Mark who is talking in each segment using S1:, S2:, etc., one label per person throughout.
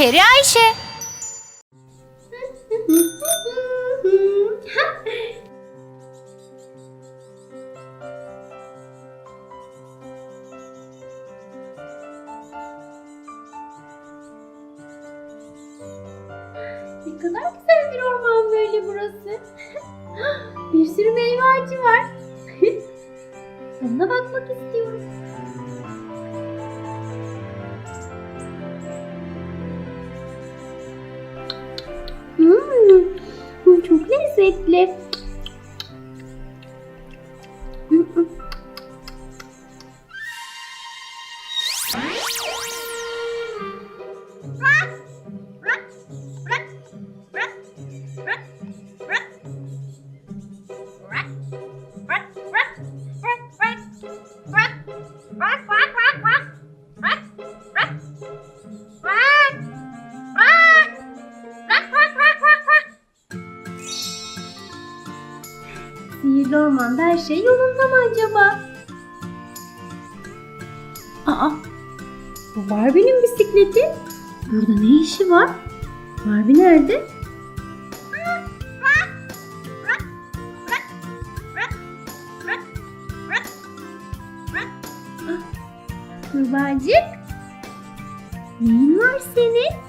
S1: Peri Ayşe.
S2: Ne kadar güzel bir orman böyle burası. bir sürü meyve ağacı var. Sana bakmak istiyorum. Sihirli ormanda her şey yolunda mı acaba? Aa, bu Barbie'nin bisikleti. Burada ne işi var? Barbie nerede? Kurbağacık. Neyin var senin?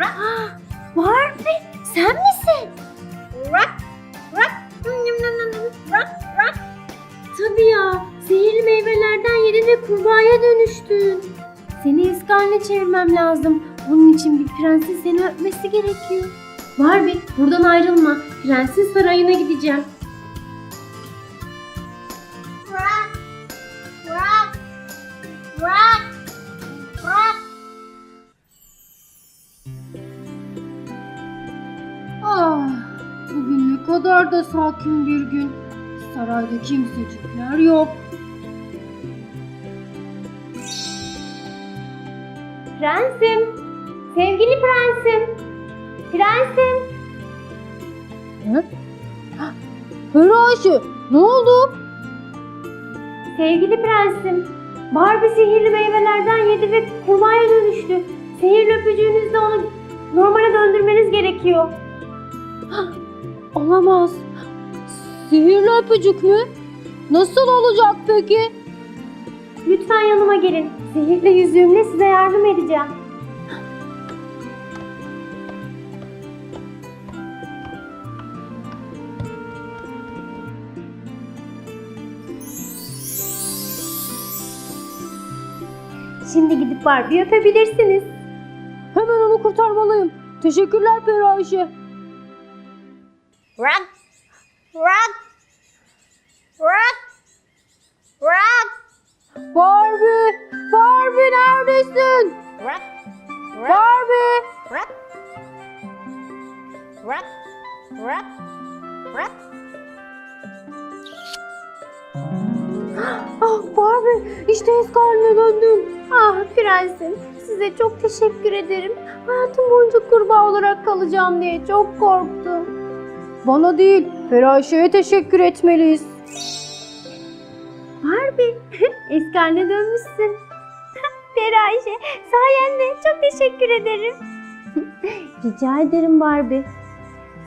S2: Ah, Barbie sen misin? Tabii ya. Zehirli meyvelerden yedin ve kurbağaya dönüştün. Seni eski haline çevirmem lazım. Bunun için bir prensin seni öpmesi gerekiyor. Barbie buradan ayrılma. Prensin sarayına gideceğim. Kadar da sakin bir gün. Sarayda kimsecikler yok. Prensim, sevgili prensim, prensim. Hı? Peri Ayşe, ne oldu? Sevgili prensim, Barbie sihirli meyvelerden yedi ve kurbağaya dönüştü. Sihirli öpücüğünüzle onu normale döndürmeniz gerekiyor. Olamaz. Sihirli öpücük mü? Nasıl olacak peki? Lütfen yanıma gelin. Sihirli yüzüğümle size yardım edeceğim. Şimdi gidip Barbie öpebilirsiniz. Hemen onu kurtarmalıyım. Teşekkürler Peri Ayşe.
S1: Run. Run. Run. Run.
S2: Barbie! Barbie neredesin?
S1: Run.
S2: Barbie!
S1: Run. Run. Run. Run.
S2: Ah Barbie işte eski haline döndüm. Ah prensim size çok teşekkür ederim. Hayatım boyunca kurbağa olarak kalacağım diye çok korktum. Bana değil Peri Ayşe'ye teşekkür etmeliyiz. Barbie eski haline dönmüşsün. Peri Ayşe sayende çok teşekkür ederim. Rica ederim Barbie.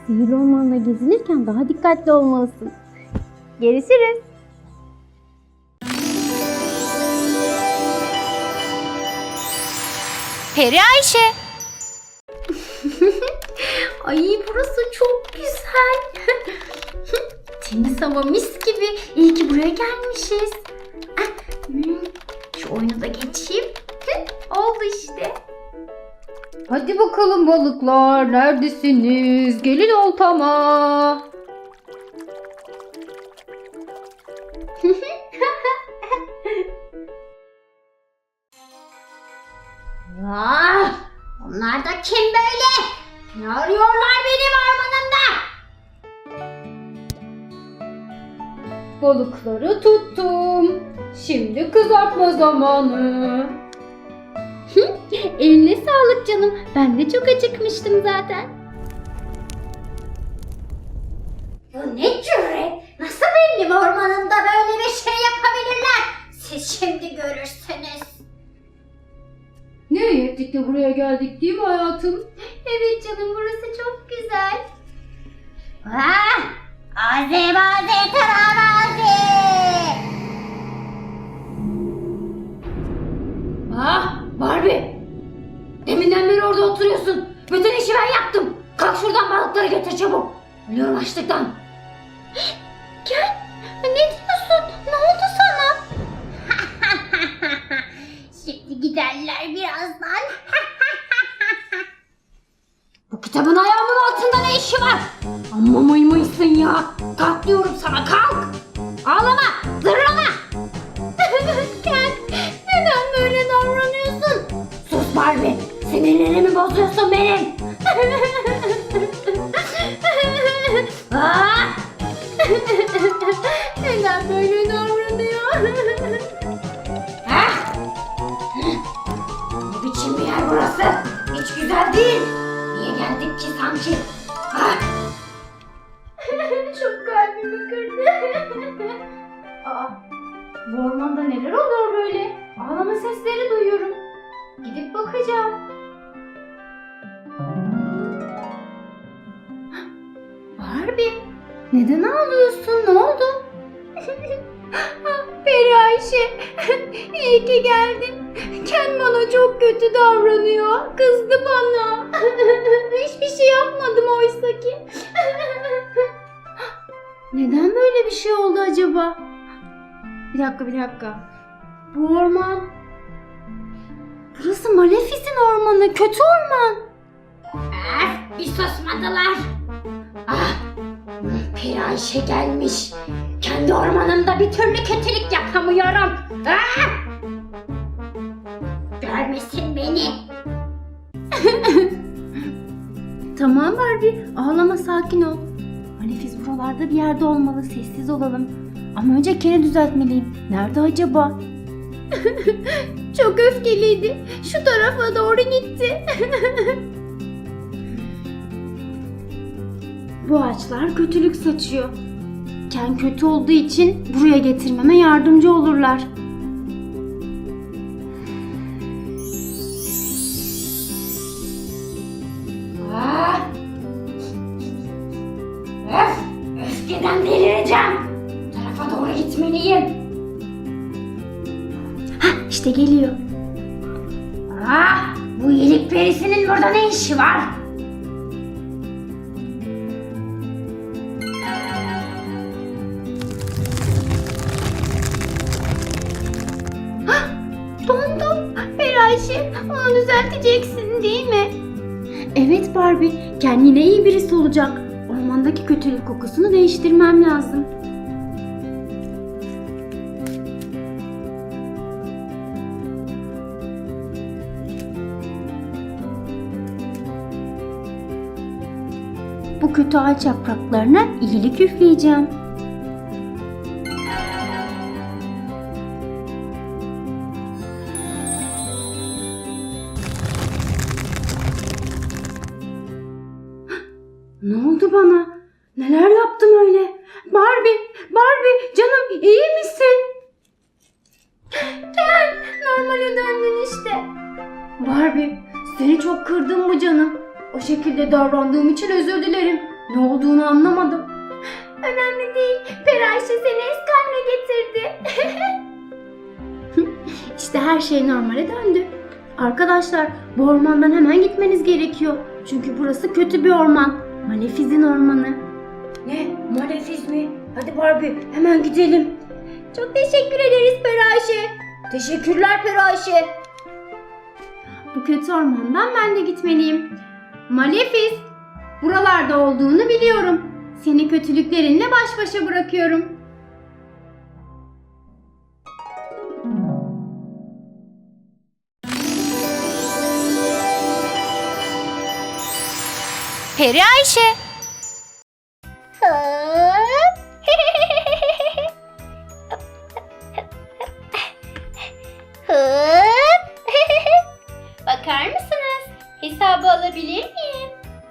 S2: Sihirli ormanda gezinirken daha dikkatli olmalısın. Görüşürüz.
S1: Peri Ayşe.
S2: Ay burası çok güzel. Temiz hava mis gibi. İyi ki buraya gelmişiz. Ah, hmm, Şu oyunu da geçeyim. Oldu işte. Hadi bakalım balıklar neredesiniz? Gelin oltama.
S3: Ah, onlar da kim böyle? Ne arıyorlar benim ormanımda?
S2: Balıkları tuttum. Şimdi kızartma zamanı. Eline sağlık canım. Ben de çok acıkmıştım zaten.
S3: Bu ne cüret? Nasıl benim ormanımda böyle bir şey yapabilirler? Siz şimdi görürsünüz.
S2: Nereye birlikte buraya geldik değil mi hayatım? Evet canım burası çok güzel.
S3: Ah! Aze baze taravaze.
S2: Ah Barbie! Deminden beri orada oturuyorsun. Bütün işi ben yaptım. Kalk şuradan balıkları götür çabuk. Ölüyorum açlıktan.
S3: Gel. Ne diyorsun? Ne oldu sana? Şimdi giderler birazdan.
S2: Kitabın ayağımın altında ne işi var? Amma mıymıysın ya. Kalk diyorum sana kalk.
S3: Ağlama, zırlama. Ken, neden böyle davranıyorsun?
S2: Sus Barbie. Sinirlerimi bozuyorsun benim. Neden böyle ki sanki? Ah! Çok kalbimi kırdı. Aa, bu ormanda neler oluyor böyle? Ağlama sesleri duyuyorum. Gidip bakacağım. Barbie, neden ağlıyorsun? Ne oldu? Peri Ayşe, iyi ki geldin. Ken bana çok kötü davranıyor. Kızdı bana. Hiçbir şey yapmadım oysa ki. Neden böyle bir şey oldu acaba? Bir dakika bir dakika. Bu orman... Burası Malefis'in ormanı. Kötü orman.
S3: Ah, bir susmadılar.
S2: Ah, Peri Ayşe gelmiş. Kendi ormanımda bir türlü kötülük yapamıyorum. Ah!
S3: Görmesin beni.
S2: Tamam Barbie, ağlama sakin ol. Malefis buralarda bir yerde olmalı, sessiz olalım. Ama önce Ken'i düzeltmeliyim. Nerede acaba? Çok öfkeliydi. Şu tarafa doğru gitti. Bu ağaçlar kötülük saçıyor. Ken kötü olduğu için buraya getirmeme yardımcı olurlar. Düzelteceksin değil mi? Evet Barbie, kendine iyi birisi olacak. Ormandaki kötülük kokusunu değiştirmem lazım. Bu kötü ağaç yapraklarına iyilik üfleyeceğim. Dilerim. Ne olduğunu anlamadım. Önemli değil. Peri Ayşe seni haline getirdi. işte her şey normale döndü. Arkadaşlar bu ormandan hemen gitmeniz gerekiyor. Çünkü burası kötü bir orman. Malefiz'in ormanı. Ne? Malefiz mi? Hadi Barbie hemen gidelim. Çok teşekkür ederiz Peri Ayşe. Teşekkürler Peri Ayşe. Bu kötü ormandan ben de gitmeliyim. Malefiz, buralarda olduğunu biliyorum. Seni kötülüklerinle baş başa bırakıyorum.
S1: Peri Ayşe.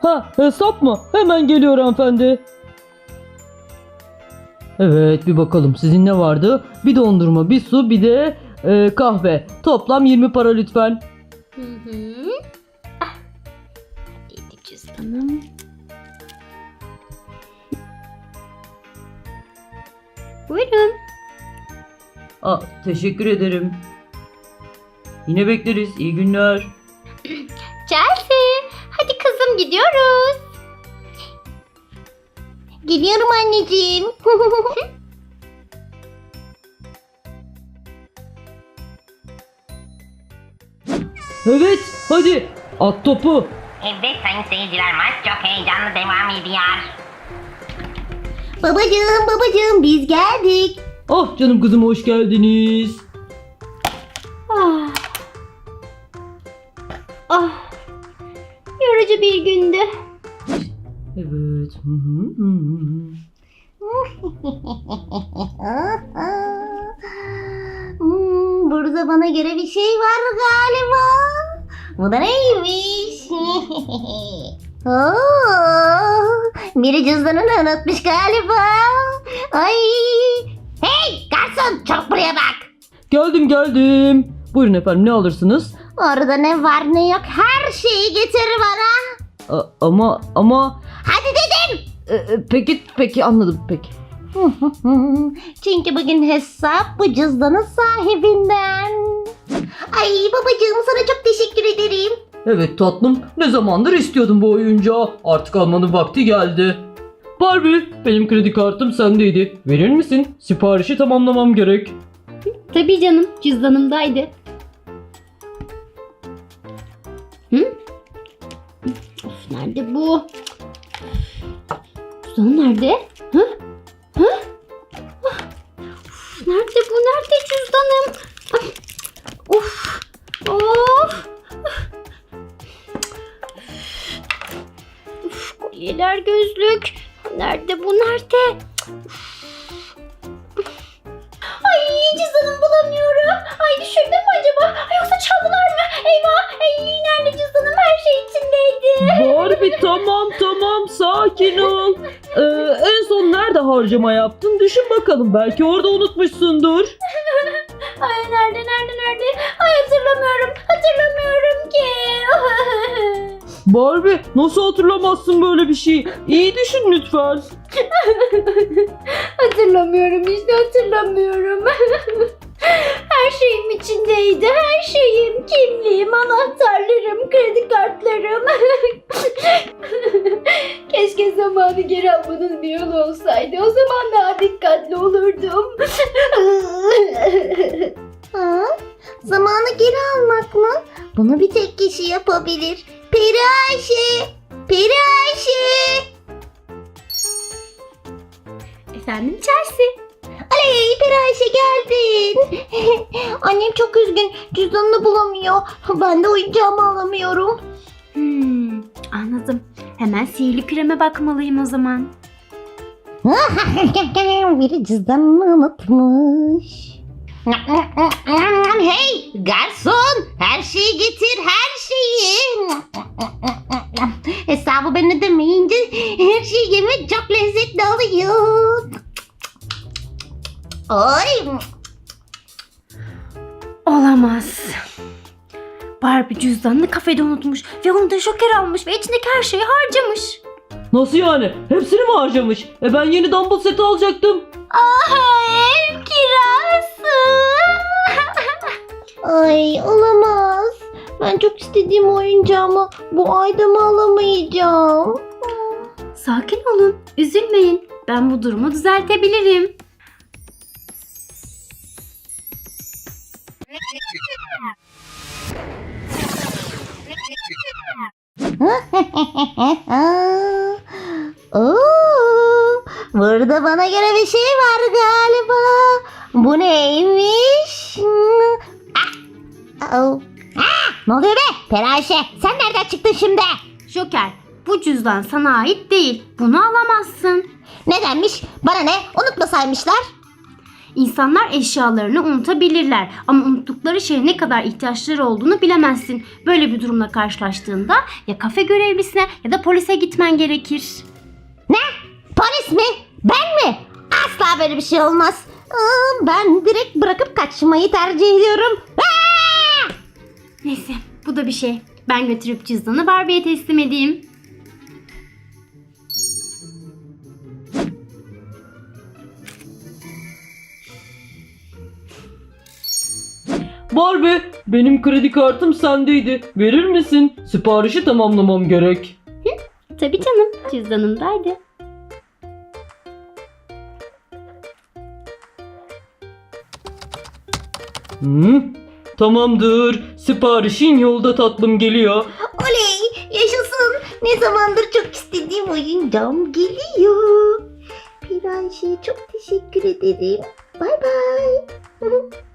S4: Ha hesap mı? Hemen geliyor hanımefendi. Evet bir bakalım sizin ne vardı? Bir dondurma, bir su, bir de e, kahve. Toplam 20 para lütfen.
S2: Hı hı. Ah. Neredeydi cüzdanım? Buyurun.
S4: Aa, teşekkür ederim. Yine bekleriz. İyi günler.
S2: Gidiyoruz.
S1: Geliyorum anneciğim.
S4: Evet, hadi. At topu.
S5: Evet sayın seyirciler maç çok heyecanlı devam ediyor.
S1: babacığım babacığım biz geldik.
S4: Ah canım kızım hoş geldiniz.
S2: Bir gündü.
S4: Evet. Hı hı hı hı.
S1: Hmm, burada bana göre bir şey var galiba. Bu da neymiş? Oo, biri cüzdanını unutmuş galiba. Ay. Hey garson çok buraya bak.
S4: Geldim geldim. Buyurun efendim ne alırsınız?
S1: Orada ne var ne yok her şeyi getir bana.
S4: A- ama ama
S1: Hadi dedim.
S4: E, e, peki peki anladım peki.
S1: Çünkü bugün hesap bu cüzdanın sahibinden. Ay babacığım sana çok teşekkür ederim.
S4: Evet tatlım ne zamandır istiyordum bu oyuncağı. Artık almanın vakti geldi. Barbie benim kredi kartım sendeydi. Verir misin? Siparişi tamamlamam gerek.
S2: Tabii canım, cüzdanımdaydı. Hı? Nerede bu? Cüzdanım nerede? Hı? Hı? Ah! Of, nerede bu? Nerede cüzdanım? Ah! Of! Of! Of, kolyeler, gözlük. Nerede bu? Nerede?
S4: Tamam tamam sakin ol. Ee, en son nerede harcama yaptın? Düşün bakalım belki orada unutmuşsundur.
S2: Ay nerede nerede nerede? Ay hatırlamıyorum. Hatırlamıyorum ki.
S4: Barbie nasıl hatırlamazsın böyle bir şey? İyi düşün lütfen.
S2: hatırlamıyorum işte hatırlamıyorum. Her şeyim içindeydi. Her şeyim. Kimliğim, anahtarlarım, kredi kartlarım. Zamanı geri almanın bir yolu olsaydı. O zaman daha dikkatli olurdum.
S1: Ha? Zamanı geri almak mı? Bunu bir tek kişi yapabilir. Peri Ayşe! Peri Ayşe!
S2: Efendim Chelsea?
S1: Aley Peri Ayşe geldin. Annem çok üzgün. Cüzdanını bulamıyor. Ben de oyuncağımı alamıyorum.
S2: Hmm, anladım. Hemen sihirli kreme bakmalıyım o zaman.
S1: Biri cüzdanını unutmuş. Hey garson her şeyi getir her şeyi. Hesabı ben ödemeyince her şeyi yemek çok lezzetli oluyor. Oy.
S2: Olamaz. Barbie cüzdanını kafede unutmuş ve onu da Joker almış ve içindeki her şeyi harcamış.
S4: Nasıl yani? Hepsini mi harcamış? E ben yeni dumbbell seti alacaktım.
S2: Ev kirası.
S1: Ay olamaz. Ben çok istediğim oyuncağımı bu ayda mı alamayacağım?
S2: Sakin olun, üzülmeyin. Ben bu durumu düzeltebilirim.
S1: Oo, burada bana göre bir şey var galiba. Bu neymiş? Ah, oh. Ah, ne oluyor be? Peraşe sen nereden çıktın şimdi?
S2: Joker, bu cüzdan sana ait değil. Bunu alamazsın.
S1: Nedenmiş? Bana ne? Unutmasaymışlar.
S2: İnsanlar eşyalarını unutabilirler ama unuttukları şeye ne kadar ihtiyaçları olduğunu bilemezsin. Böyle bir durumla karşılaştığında ya kafe görevlisine ya da polise gitmen gerekir.
S1: Polis mi? Ben mi? Asla böyle bir şey olmaz. Ben direkt bırakıp kaçmayı tercih ediyorum. Aa!
S2: Neyse bu da bir şey. Ben götürüp cüzdanı Barbie'ye teslim edeyim.
S4: Barbie benim kredi kartım sendeydi. Verir misin? Siparişi tamamlamam gerek.
S2: Tabii canım cüzdanımdaydı.
S4: Hı? Tamamdır. Siparişin yolda tatlım geliyor.
S1: Oley yaşasın. Ne zamandır çok istediğim oyuncağım geliyor. Piranşe çok teşekkür ederim. Bay bay.